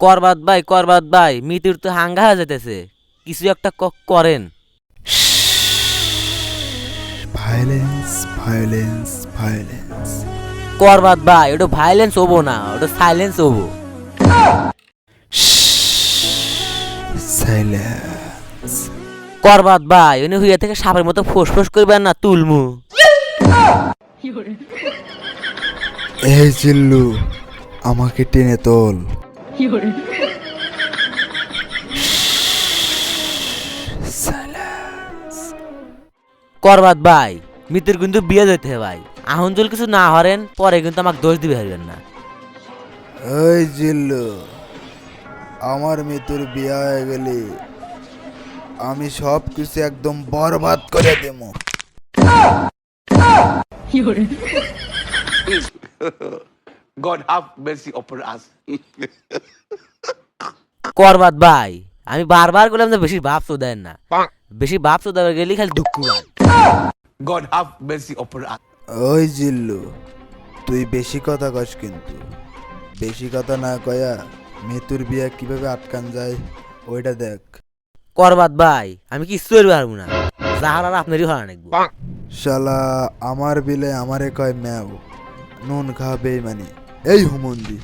করবাদ ভাই করবাদ ভাই মৃত্যুর তো হাঙ্গা হয়ে যেতেছে কিছু একটা ক- করেন। ভায়োলেন্স ভায়োলেন্স ভায়োলেন্স করবাদ ভাই ওটা ভাইলেন্স হব না ওটা সাইলেন্স হব। সাইলেন্স করবাদ ভাই উনি হুইয়া থেকে সাপের মতো ফোস ফোস করবেন না তুলমু। এই চিল্লু আমাকে টেনে তোল। করবাদ ভাই মৃত্যুর কিন্তু বিয়ে যেতে হবে ভাই। আহন জল কিছু না হরেন পরে কিন্তু আমাকে দোষ দিবে হারবেন না। ওই জিল্লু আমার মৃত্যুর বিয়া হয়ে গেলে আমি সব কিছু একদম বরবাদ করে দেবো। God have mercy upon us. করবাদ ভাই আমি বারবার করলাম যে বেশি ভাব দেন না। বেশি ভাব দেওয়ার গেলে খালি দুঃখ হয়। God have mercy upon us. ওই জিল্লু তুই বেশি কথা কস কিন্তু। বেশি কথা না কয়া মৃত্যুর বিয়া কীভাবে আটকান যায় ওইটা দেখ। করবাদ ভাই আমি কিচ্ছু পারব না। যাহার আর আপনারই নেকবো শালা আমার বিলে আমারে কয় ম্যাও। নুন খাওয়া বেইমানি এই হুমন্দি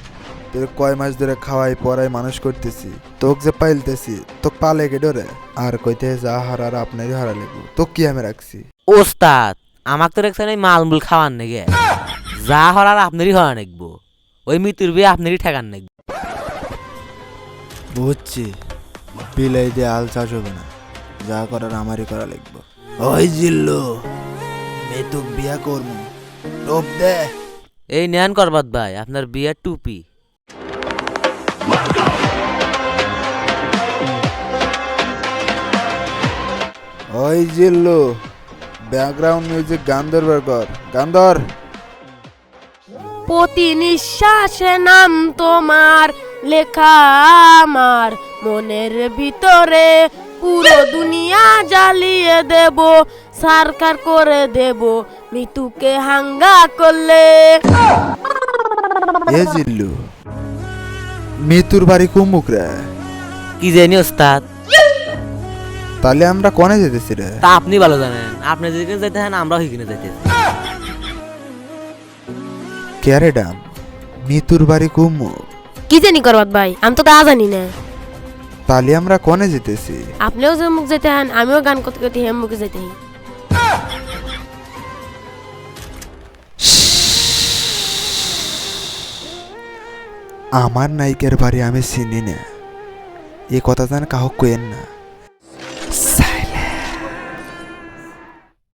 তোর কয় মাস ধরে খাওয়াই পড়াই মানুষ করতেছি তোক যে পাইলতেছি তোক পালে কে ডরে? আর কইতে যা হারার আপনারই হারা লেগু তোক কি আমি রাখছি? ওস্তাদ আমাকে তো রেখছেন এই মালমুল খাওয়ার নেগে যা হরার আপনারই হরা নেকবো ওই মৃত্যুর বিয়ে আপনারই ঠেকান নেকবো বুঝছি বিলাই দিয়ে আল চাষ হবে না যা করার আমারই করা লাগবে। ওই জিল্লু মেতুক বিয়া করব টোপ দে। এই নেন করবাদ ভাই আপনার বিয়ের টুপি। ওই জিল্লু ব্যাকগ্রাউন্ড মিউজিক গান ধরবার কর। গান ধর প্রতি নিঃশ্বাসে নাম তোমার লেখা আমার। মনের ভিতরে পুরো দুনিয়া জ্বালিয়ে দেব সারকার করে দেব। মৃত্যুকে হাঙ্গা করলে। এ জিল্লু মিতুর বাড়ি কুমুক রে? কি জানি ওস্তাদ। তাহলে আমরা কনে যেতেছি রে? তা আপনি ভালো জানেন। আপনি যেদিকে যেতে হন আমরাও সেখানে যেতে ক্যারে ডাম? মিতুর বাড়ি কুমুক কি জানি করবাত ভাই আমি তো তা জানি না। তাহলে আমরা কনে যেতেছি? আপনিও যে মুখ যেতে হন আমিও গান করতে করতে হেম মুখে যেতে হই আমার নায়িকার বাড়ি আমি চিনি না। এ কথা যেন কাহক কেন না।